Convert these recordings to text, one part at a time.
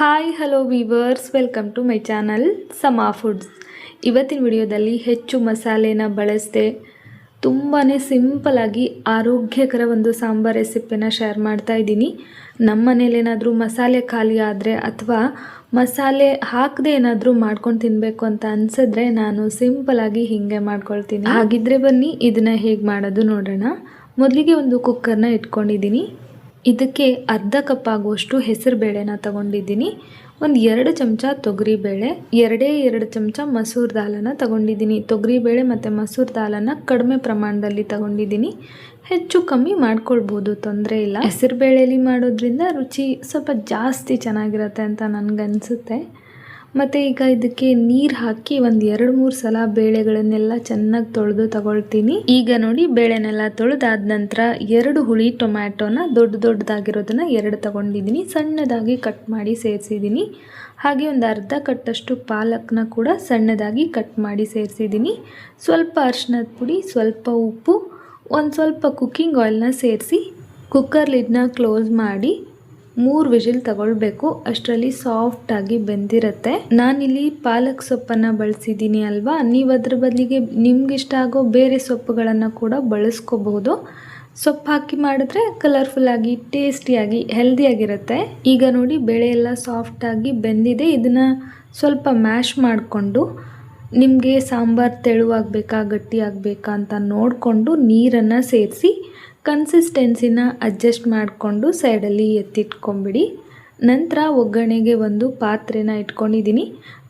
Hi hello viewers welcome to my channel Sama foods ಇವತ್ತಿನ ವಿಡಿಯೋದಲ್ಲಿ ಹೆಚ್ಚು ಮಸಾಲೆನ ಬಳಸದೆ ತುಂಬಾ ಸಿಂಪಲಾಗಿ ಆರೋಗ್ಯಕರ ಒಂದು ಸಾಂಬಾರ್ ರೆಸಿಪಿನ ಶೇರ್ ಮಾಡ್ತಾ ಇದ್ದೀನಿ. ನಮ್ಮ ಮನೇಲಿ ಏನಾದರೂ ಮಸಾಲೆ ಖಾಲಿ ಆದರೆ ಅಥವಾ ಮಸಾಲೆ ಹಾಕದೆ ಏನಾದರೂ ಮಾಡ್ಕೊಂಡು ತಿನ್ನಬೇಕು ಅಂತ ಅನ್ಸಿದ್ರೆ ನಾನು ಸಿಂಪಲಾಗಿ ಹೀಗೆ ಮಾಡ್ಕೊಳ್ತೀನಿ. ಹಾಗಿದ್ರೆ ಬನ್ನಿ, ಇದನ್ನು ಹೇಗೆ ಮಾಡೋದು ನೋಡೋಣ. ಮೊದಲಿಗೆ ಒಂದು ಕುಕ್ಕರ್ನ ಇಟ್ಕೊಂಡಿದ್ದೀನಿ. ಇದಕ್ಕೆ ಅರ್ಧ ಕಪ್ ಆಗುವಷ್ಟು ಹೆಸರು ಬೇಳೆನ ತಗೊಂಡಿದ್ದೀನಿ. ಒಂದು ಎರಡು ಚಮಚ ತೊಗರಿಬೇಳೆ ಎರಡೇ ಎರಡು ಚಮಚ ಮಸೂರ್ ದಾಲನ್ನ ತಗೊಂಡಿದ್ದೀನಿ. ತೊಗರಿಬೇಳೆ ಮತ್ತು ಮಸೂರ್ ದಾಲನ್ನ ಕಡಿಮೆ ಪ್ರಮಾಣದಲ್ಲಿ ತಗೊಂಡಿದ್ದೀನಿ. ಹೆಚ್ಚು ಕಮ್ಮಿ ಮಾಡ್ಕೊಳ್ಬೋದು, ತೊಂದರೆ ಇಲ್ಲ. ಹೆಸರು ಬೇಳೆಲಿ ಮಾಡೋದ್ರಿಂದ ರುಚಿ ಸ್ವಲ್ಪ ಜಾಸ್ತಿ ಚೆನ್ನಾಗಿರುತ್ತೆ ಅಂತ ನನಗನ್ಸುತ್ತೆ. ಮತ್ತು ಈಗ ಇದಕ್ಕೆ ನೀರು ಹಾಕಿ ಒಂದು ಎರಡು ಮೂರು ಸಲ ಬೇಳೆಗಳನ್ನೆಲ್ಲ ಚೆನ್ನಾಗಿ ತೊಳೆದು ತಗೊಳ್ತೀನಿ. ಈಗ ನೋಡಿ ಬೇಳೆನೆಲ್ಲ ತೊಳೆದಾದ ನಂತರ ಎರಡು ಹುಳಿ ಟೊಮ್ಯಾಟೋನ ದೊಡ್ಡ ದೊಡ್ಡದಾಗಿರೋದನ್ನ ಎರಡು ತಗೊಂಡಿದ್ದೀನಿ ಸಣ್ಣದಾಗಿ ಕಟ್ ಮಾಡಿ ಸೇರಿಸಿದ್ದೀನಿ ಹಾಗೆ ಒಂದು ಅರ್ಧ ಕಟ್ಟಷ್ಟು ಪಾಲಕ್ನ ಕೂಡ ಸಣ್ಣದಾಗಿ ಕಟ್ ಮಾಡಿ ಸೇರಿಸಿದ್ದೀನಿ ಸ್ವಲ್ಪ ಅರ್ಶಿನದ ಪುಡಿ, ಸ್ವಲ್ಪ ಉಪ್ಪು, ಒಂದು ಸ್ವಲ್ಪ ಕುಕ್ಕಿಂಗ್ ಆಯಿಲ್ನ ಸೇರಿಸಿ ಕುಕ್ಕರ್ ಲಿಡ್ನ ಕ್ಲೋಸ್ ಮಾಡಿ ಮೂರು ವಿಜಿಲ್ ತಗೊಳ್ಬೇಕು. ಅಷ್ಟರಲ್ಲಿ ಸಾಫ್ಟ್ ಆಗಿ ಬೆಂದಿರುತ್ತೆ. ನಾನಿಲ್ಲಿ ಪಾಲಕ್ ಸೊಪ್ಪನ್ನು ಬಳಸಿದ್ದೀನಿ ಅಲ್ವಾ? ನೀವು ಅದ್ರ ಬದಲಿಗೆ ನಿಮ್ಗಿಷ್ಟ ಆಗೋ ಬೇರೆ ಸೊಪ್ಪುಗಳನ್ನು ಕೂಡ ಬಳಸ್ಕೋಬಹುದು ಸೊಪ್ಪು ಹಾಕಿ ಮಾಡಿದ್ರೆ ಕಲರ್ಫುಲ್ಲಾಗಿ ಟೇಸ್ಟಿಯಾಗಿ ಹೆಲ್ದಿಯಾಗಿರುತ್ತೆ ಈಗ ನೋಡಿ ಬೇಳೆ ಎಲ್ಲ ಸಾಫ್ಟಾಗಿ ಬೆಂದಿದೆ. ಇದನ್ನು ಸ್ವಲ್ಪ ಮ್ಯಾಶ್ ಮಾಡಿಕೊಂಡು ನಿಮಗೆ ಸಾಂಬಾರು ತೆಳುವಾಗಬೇಕಾ ಗಟ್ಟಿ ಆಗಬೇಕಾ ಅಂತ ನೋಡಿಕೊಂಡು ನೀರನ್ನು ಸೇರಿಸಿ ಕನ್ಸಿಸ್ಟೆನ್ಸಿನ ಅಡ್ಜಸ್ಟ್ ಮಾಡಿಕೊಂಡು ಸೈಡಲ್ಲಿ ಎತ್ತಿಟ್ಕೊಂಬಿಡಿ. ನಂತರ ಒಗ್ಗರಣೆಗೆ ಒಂದು ಪಾತ್ರೆನ ಇಟ್ಕೊಂಡಿದ್ದೀನಿ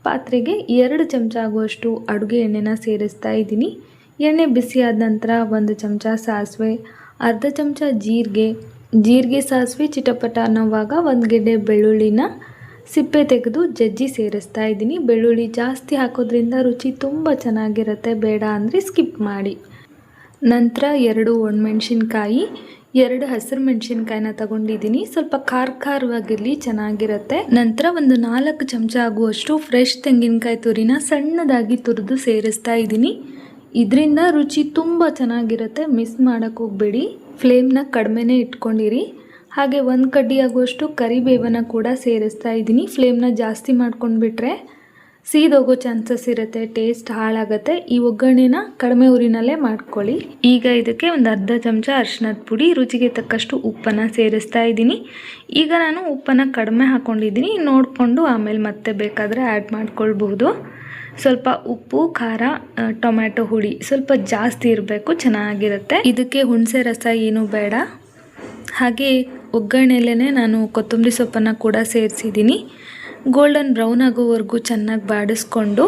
ಪಾತ್ರೆಗೆ ಎರಡು ಚಮಚ ಆಗುವಷ್ಟು ಅಡುಗೆ ಎಣ್ಣೆನ ಸೇರಿಸ್ತಾ ಇದ್ದೀನಿ. ಎಣ್ಣೆ ಬಿಸಿಯಾದ ನಂತರ ಒಂದು ಚಮಚ ಸಾಸಿವೆ, ಅರ್ಧ ಚಮಚ ಜೀರಿಗೆ. ಜೀರಿಗೆ ಸಾಸಿವೆ ಚಿಟಪಟ ಅನ್ನೋವಾಗ ಒಂದು ಗೆಡ್ಡೆ ಬೆಳ್ಳುಳ್ಳಿನ ಸಿಪ್ಪೆ ತೆಗೆದು ಜಜ್ಜಿ ಸೇರಿಸ್ತಾ ಇದ್ದೀನಿ. ಬೆಳ್ಳುಳ್ಳಿ ಜಾಸ್ತಿ ಹಾಕೋದ್ರಿಂದ ರುಚಿ ತುಂಬ ಚೆನ್ನಾಗಿರುತ್ತೆ. ಬೇಡ ಅಂದರೆ ಸ್ಕಿಪ್ ಮಾಡಿ. ನಂತರ ಎರಡು ಒಣಮೆಣ್ಸಿನ್ಕಾಯಿ, ಎರಡು ಹಸಿರು ಮೆಣಸಿನ್ಕಾಯಿನ ತಗೊಂಡಿದ್ದೀನಿ. ಸ್ವಲ್ಪ ಖಾರ ಖಾರವಾಗಿರಲಿ, ಚೆನ್ನಾಗಿರುತ್ತೆ. ನಂತರ ಒಂದು ನಾಲ್ಕು ಚಮಚ ಆಗುವಷ್ಟು ಫ್ರೆಶ್ ತೆಂಗಿನಕಾಯಿ ತುರಿನ ಸಣ್ಣದಾಗಿ ತುರಿದು ಸೇರಿಸ್ತಾ ಇದ್ದೀನಿ. ಇದರಿಂದ ರುಚಿ ತುಂಬ ಚೆನ್ನಾಗಿರುತ್ತೆ. ಮಿಸ್ ಮಾಡೋಕ್ಕೆ ಹೋಗಬೇಡಿ. ಫ್ಲೇಮ್ನ ಕಡಿಮೆನೇ ಇಟ್ಕೊಂಡಿರಿ. ಹಾಗೆ ಒಂದು ಕಡ್ಡಿ ಆಗುವಷ್ಟು ಕರಿಬೇವನ ಕೂಡ ಸೇರಿಸ್ತಾ ಇದ್ದೀನಿ. ಫ್ಲೇಮ್ನ ಜಾಸ್ತಿ ಮಾಡ್ಕೊಂಡ್ಬಿಟ್ರೆ ಸೀದೋಗೋ ಚಾನ್ಸಸ್ ಇರುತ್ತೆ ಟೇಸ್ಟ್ ಹಾಳಾಗುತ್ತೆ. ಈ ಒಗ್ಗರಣೆನ ಕಡಿಮೆ ಊರಿನಲ್ಲೇ ಮಾಡ್ಕೊಳ್ಳಿ. ಈಗ ಇದಕ್ಕೆ ಒಂದು ಅರ್ಧ ಚಮಚ ಅರ್ಶಿನದ ಪುಡಿ, ರುಚಿಗೆ ತಕ್ಕಷ್ಟು ಉಪ್ಪನ್ನು ಸೇರಿಸ್ತಾ ಇದ್ದೀನಿ. ಈಗ ನಾನು ಉಪ್ಪನ್ನು ಕಡಿಮೆ ಹಾಕ್ಕೊಂಡಿದ್ದೀನಿ ನೋಡಿಕೊಂಡು ಆಮೇಲೆ ಮತ್ತೆ ಬೇಕಾದರೆ ಆ್ಯಡ್ ಮಾಡ್ಕೊಳ್ಬಹುದು. ಸ್ವಲ್ಪ ಉಪ್ಪು, ಖಾರ ಟೊಮ್ಯಾಟೊ ಹುಳಿ ಸ್ವಲ್ಪ ಜಾಸ್ತಿ ಇರಬೇಕು, ಚೆನ್ನಾಗಿರುತ್ತೆ. ಇದಕ್ಕೆ ಹುಣಸೆ ರಸ ಏನೂ ಬೇಡ. ಹಾಗೆ ಒಗ್ಗರಣೆಯಲ್ಲೇ ನಾನು ಕೊತ್ತಂಬರಿ ಸೊಪ್ಪನ್ನು ಕೂಡ ಸೇರಿಸಿದ್ದೀನಿ. ಗೋಲ್ಡನ್ ಬ್ರೌನ್ ಆಗೋವರೆಗೂ ಚೆನ್ನಾಗಿ ಬಾಡಿಸ್ಕೊಂಡು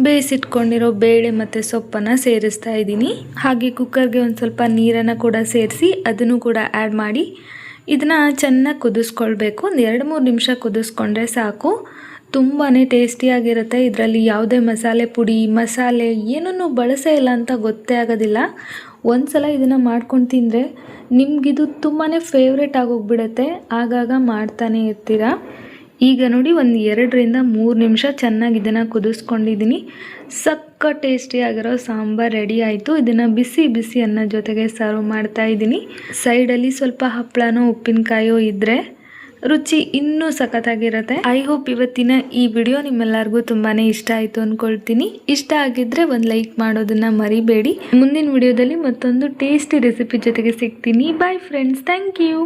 ಬೇಯಿಸಿಟ್ಕೊಂಡಿರೋ ಬೇಳೆ ಮತ್ತು ಸೊಪ್ಪನ್ನು ಸೇರಿಸ್ತಾ ಇದ್ದೀನಿ. ಹಾಗೆ ಕುಕ್ಕರ್ಗೆ ಒಂದು ಸ್ವಲ್ಪ ನೀರನ್ನು ಕೂಡ ಸೇರಿಸಿ ಅದನ್ನು ಕೂಡ ಆ್ಯಡ್ ಮಾಡಿ ಇದನ್ನು ಚೆನ್ನಾಗಿ ಕುದಿಸ್ಕೊಳ್ಬೇಕು. ಒಂದು ಎರಡು ಮೂರು ನಿಮಿಷ ಕುದಿಸ್ಕೊಂಡ್ರೆ ಸಾಕು. ತುಂಬಾ ಟೇಸ್ಟಿಯಾಗಿರುತ್ತೆ ಇದರಲ್ಲಿ ಯಾವುದೇ ಮಸಾಲೆ ಪುಡಿ, ಮಸಾಲೆ ಏನನ್ನು ಬಳಸೇ ಇಲ್ಲ ಅಂತ ಗೊತ್ತೇ ಆಗೋದಿಲ್ಲ. ಒಂದು ಸಲ ಇದನ್ನು ಮಾಡ್ಕೊಂಡು ತಿಂದರೆ ನಿಮಗಿದು ತುಂಬಾ ಫೇವ್ರೇಟ್ ಆಗೋಗ್ಬಿಡುತ್ತೆ. ಆಗಾಗ ಮಾಡ್ತಾನೆ ಇರ್ತೀರಾ? ಈಗ ನೋಡಿ ಒಂದು ಎರಡರಿಂದ ಮೂರು ನಿಮಿಷ ಚೆನ್ನಾಗಿ ಇದನ್ನು ಕುದಿಸ್ಕೊಂಡಿದ್ದೀನಿ. ಸಕ್ಕ ಟೇಸ್ಟಿಯಾಗಿರೋ ಸಾಂಬಾರು ರೆಡಿ ಆಯಿತು. ಇದನ್ನು ಬಿಸಿ ಬಿಸಿ ಅನ್ನ ಜೊತೆಗೆ ಸರ್ವ್ ಮಾಡ್ತಾ ಇದ್ದೀನಿ. ಸೈಡಲ್ಲಿ ಸ್ವಲ್ಪ ಹಪ್ಪಳನೋ ಉಪ್ಪಿನಕಾಯೋ ಇದ್ದರೆ ರುಚಿ ಇನ್ನೂ ಸಖತ್ತಾಗಿರುತ್ತೆ. ಐ ಹೋಪ್ ಇವತ್ತಿನ ಈ ವಿಡಿಯೋ ನಿಮ್ಮೆಲ್ಲರಿಗೂ ತುಂಬಾ ಇಷ್ಟ ಆಯಿತು ಅಂದ್ಕೊಳ್ತೀನಿ ಇಷ್ಟ ಆಗಿದ್ರೆ ಒಂದು ಲೈಕ್ ಮಾಡೋದನ್ನು ಮರಿಬೇಡಿ. ಮುಂದಿನ ವಿಡಿಯೋದಲ್ಲಿ ಮತ್ತೊಂದು ಟೇಸ್ಟಿ ರೆಸಿಪಿ ಜೊತೆಗೆ ಸಿಗ್ತೀನಿ. Bye friends thank you